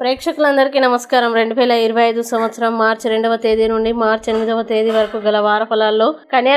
ప్రేక్షకులందరికీ నమస్కారం. రెండు వేల ఇరవై ఐదు సంవత్సరం మార్చి రెండవ తేదీ నుండి మార్చి ఎనిమిదవ తేదీ వరకు గల వార ఫలాల్లో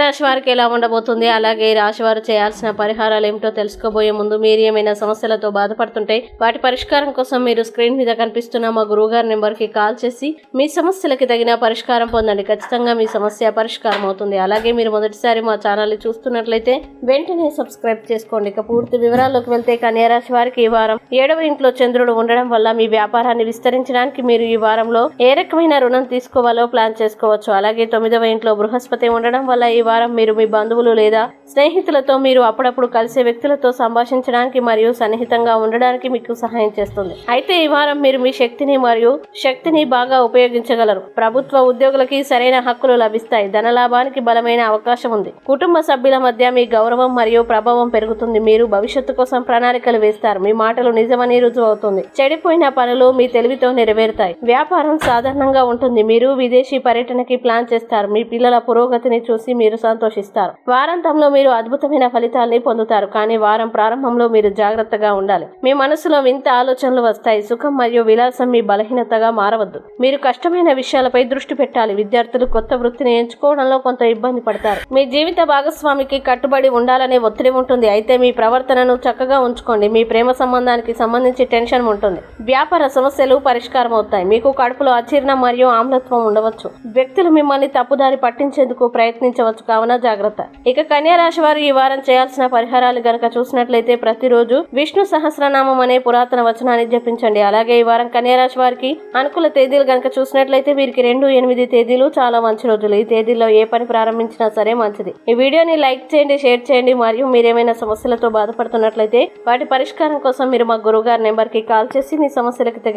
రాశి వారికి ఎలా ఉండబోతుంది అలాగే ఈ రాశి వారు చేయాల్సిన పరిహారాలు ఏమిటో తెలుసుకోబోయే ముందు మీరు ఏమైనా సమస్యలతో బాధపడుతుంటే వాటి పరిష్కారం కోసం మీరు స్క్రీన్ మీద కనిపిస్తున్న మా గురువుగారి నెంబర్కి కాల్ చేసి మీ సమస్యలకి తగిన పరిష్కారం పొందండి. ఖచ్చితంగా మీ సమస్య పరిష్కారం అవుతుంది. అలాగే మీరు మొదటిసారి మా ఛానల్ని చూస్తున్నట్లయితే వెంటనే సబ్స్క్రైబ్ చేసుకోండి. ఇక పూర్తి వివరాల్లోకి వెళ్తే కన్యా రాశి వారికి ఈ వారం ఏడవ ఇంట్లో చంద్రుడు ఉండడం వల్ల మీ వ్యాపారాన్ని విస్తరించడానికి మీరు ఈ వారంలో ఏ రకమైన రుణం తీసుకోవాలో ప్లాన్ చేసుకోవచ్చు. అలాగే తొమ్మిదవ ఇంట్లో బృహస్పతి ఉండడం వల్ల ఈ వారం మీరు మీ బంధువులు లేదా స్నేహితులతో మీరు అప్పుడప్పుడు కలిసే వ్యక్తులతో సంభాషించడానికి మరియు సన్నిహితంగా ఉండడానికి మీకు సహాయం చేస్తుంది. అయితే ఈ వారం మీరు మీ శక్తిని మరియు శక్తిని బాగా ఉపయోగించగలరు. ప్రభుత్వ ఉద్యోగులకి సరైన హక్కులు లభిస్తాయి. ధనలాభానికి బలమైన అవకాశం ఉంది. కుటుంబ సభ్యుల మధ్య మీ గౌరవం మరియు ప్రభావం పెరుగుతుంది. మీరు భవిష్యత్తు కోసం ప్రణాళికలు వేస్తారు. మీ మాటలు నిజమని రుజువు అవుతుంది. చెడిపోయిన పనులు మీ తెలివితో నెరవేరుతాయి. వ్యాపారం సాధారణంగా ఉంటుంది. మీరు విదేశీ పర్యటనకి ప్లాన్ చేస్తారు. మీ పిల్లల పురోగతిని చూసి మీరు సంతోషిస్తారు. వారాంతంలో మీరు అద్భుతమైన ఫలితాల్ని పొందుతారు. కానీ వారం ప్రారంభంలో మీరు జాగ్రత్తగా ఉండాలి. మీ మనసులో వింత ఆలోచనలు వస్తాయి. సుఖం మరియు విలాసం మీ బలహీనతగా మారవద్దు. మీరు కష్టమైన విషయాలపై దృష్టి పెట్టాలి. విద్యార్థులు కొత్త వృత్తిని ఎంచుకోవడంలో కొంత ఇబ్బంది పడతారు. మీ జీవిత భాగస్వామికి కట్టుబడి ఉండాలనే ఒత్తిడి ఉంటుంది. అయితే మీ ప్రవర్తనను చక్కగా ఉంచుకోండి. మీ ప్రేమ సంబంధానికి సంబంధించి టెన్షన్ ఉంటుంది. వ్యాపార సమస్యలు పరిష్కారం అవుతాయి మీకు కడుపులో అజీర్ణం మరియు ఆమ్లత్వం ఉండవచ్చు. వ్యక్తులు మిమ్మల్ని తప్పుదారి పట్టించేందుకు ప్రయత్నించవచ్చు. కావున జాగ్రత్త. ఇక కన్యా రాశి వారు ఈ వారం చేయాల్సిన పరిహారాలు గనక చూసినట్లయితే ప్రతిరోజు విష్ణు సహస్రనామం అనే పురాతన వచనాన్ని జపించండి. అలాగే ఈ వారం కన్యా రాశి వారికి అనుకూల తేదీలు గనక చూసినట్లయితే వీరికి రెండు ఎనిమిది తేదీలు చాలా మంచి రోజులు. ఈ తేదీల్లో ఏ పని ప్రారంభించినా సరే మంచిది. ఈ వీడియోని లైక్ చేయండి షేర్ చేయండి. మరియు మీరేమైనా సమస్యలతో బాధపడుతున్నట్లయితే వాటి పరిష్కారం కోసం మీరు మా గురువు గారి నెంబర్ నెంబర్కి కాల్ చేసి మీ సమస్యలకు తగిన